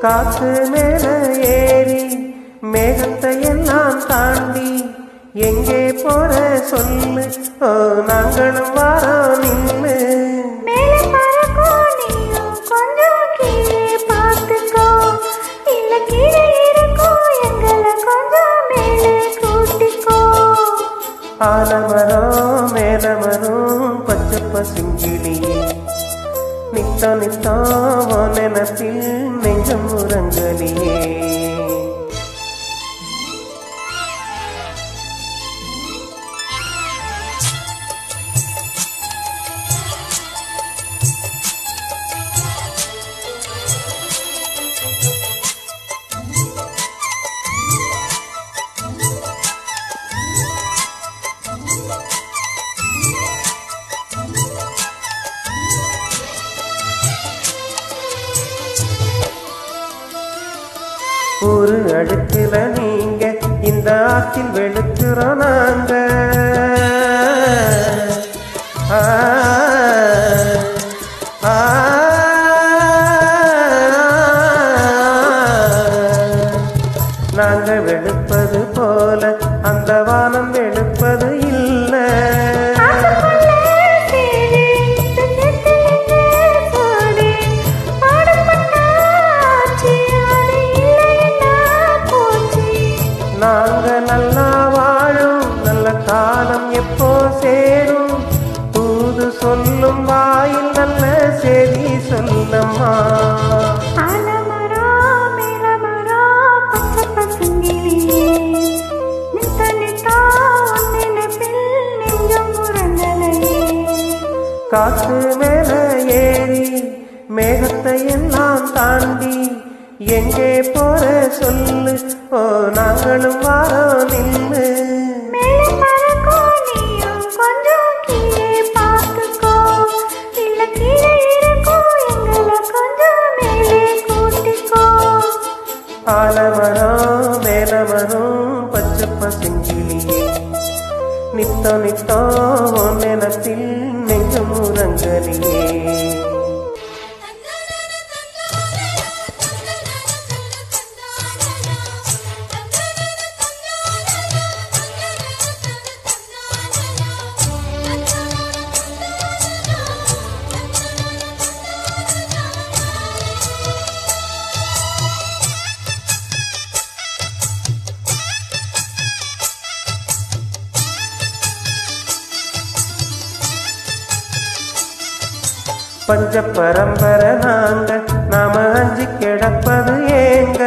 காத்து மேல ஏறி மேகத்தை எல்லாம் தாண்டி எங்கே போற சொல்லு. நாங்களும் வாரோம் நில்லு. மேலே பறக்கும் நீயும் கொஞ்சம் நித்தா பார்த்துக்கோ இல்ல நெஞ்சம் உறங்கலியே. ஒரு அடுக்குல நீங்க இந்த ஆற்றில் வெளுக்கிறோம் நாங்க நாங்க வெளுப்பது போல அந்த வா எப்போ சேரும்? தூது சொல்லும் வாயில் நல்ல செய்தி சொல்லம்மா. காத்து மேல ஏறி மேகத்தை எல்லாம் தாண்டி எங்கே போற சொல்லு? ஓ நாங்களும் வாரோம் ஆலமரம் மேலமரம் பச்சை பசுங்கிளியே நித்தம் நித்தம் உன் நினத்தில் பஞ்ச பரம்பரை நாங்க நாம அஞ்சு கிடப்பது ஏங்க.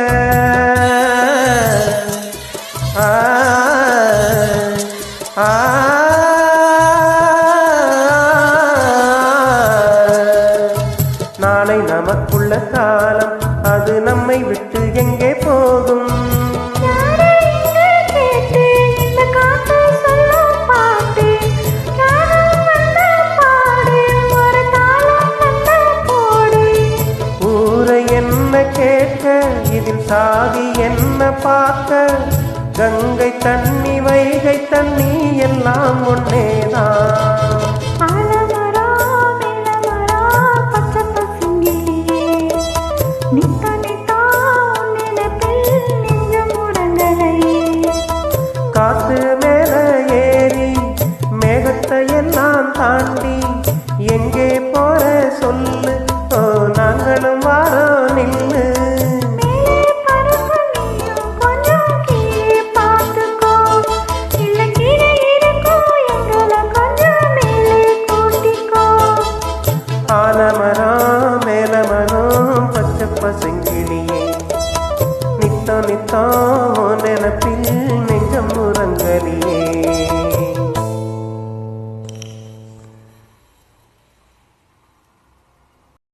ஆ, நாளை நமக்குள்ள கேட்க இதில் சாதி என்ன பார்க்க? கங்கை தண்ணி வைகை தண்ணி எல்லாம் ஒன்னேதான்.